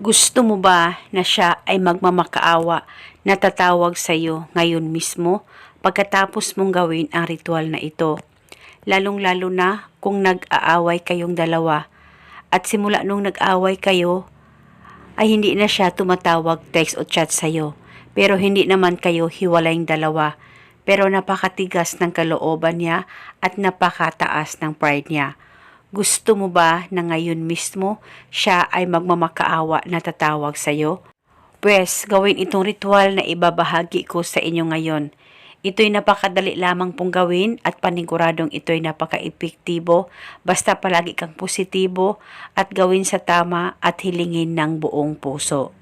Gusto mo ba na siya ay magmamakaawa na tatawag sa iyo ngayon mismo pagkatapos mong gawin ang ritual na ito? Lalong-lalo na kung nag-aaway kayong dalawa at simula nung nag-away kayo ay hindi na siya tumatawag, text o chat sa iyo. Pero hindi naman kayo hiwalayng dalawa. Pero napakatigas ng kalooban niya at napakataas ng pride niya. Gusto mo ba na ngayon mismo siya ay magmamakaawa na tatawag sa iyo? Pwes, gawin itong ritual na ibabahagi ko sa inyo ngayon. Ito'y napakadali lamang pong gawin at paniguradong ito'y napaka-epektibo basta palagi kang positibo at gawin sa tama at hilingin ng buong puso.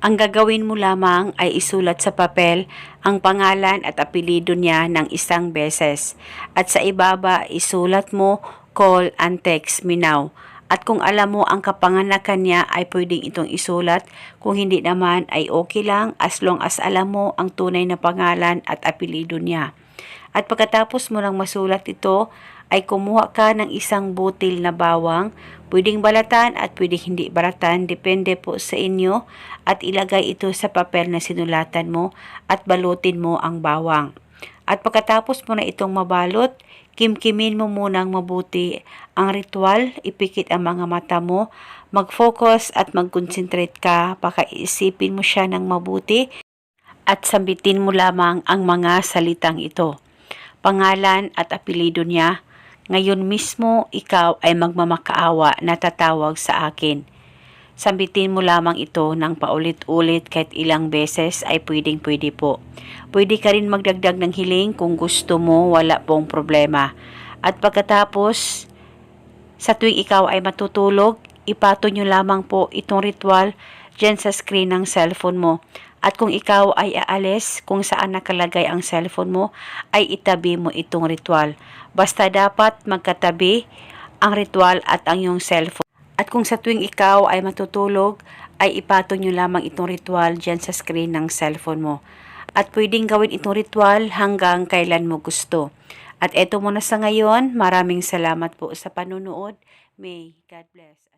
Ang gagawin mo lamang ay isulat sa papel ang pangalan at apelido niya ng isang beses at sa ibaba isulat mo call and text me now. At kung alam mo ang kapanganakan niya ay pwedeng itong isulat, kung hindi naman ay okay lang as long as alam mo ang tunay na pangalan at apelido niya. At pagkatapos mo nang masulat ito, ay kumuha ka ng isang butil na bawang, pwedeng balatan at pwedeng hindi balatan, depende po sa inyo, at ilagay ito sa papel na sinulatan mo at balutin mo ang bawang. At pagkatapos mo na itong mabalot, kimkimin mo munang mabuti ang ritual, ipikit ang mga mata mo, mag-focus at mag-concentrate ka, pakaisipin mo siya ng mabuti at sambitin mo lamang ang mga salitang ito. Pangalan at apelido niya, ngayon mismo ikaw ay magmamakaawa na tatawag sa akin. Sambitin mo lamang ito ng paulit-ulit kahit ilang beses ay pwedeng pwede po. Pwede ka rin magdagdag ng hiling kung gusto mo, wala pong problema. At pagkatapos, sa tuwing ikaw ay matutulog, ipato nyo lamang po itong ritual dyan sa screen ng cellphone mo. At kung ikaw ay aalis kung saan nakalagay ang cellphone mo, ay itabi mo itong ritual. Basta dapat magkatabi ang ritual at ang iyong cellphone. At kung sa tuwing ikaw ay matutulog, ay ipato nyo lamang itong ritual dyan sa screen ng cellphone mo. At pwedeng gawin itong ritual hanggang kailan mo gusto. At eto muna sa ngayon, maraming salamat po sa panunood. May God bless.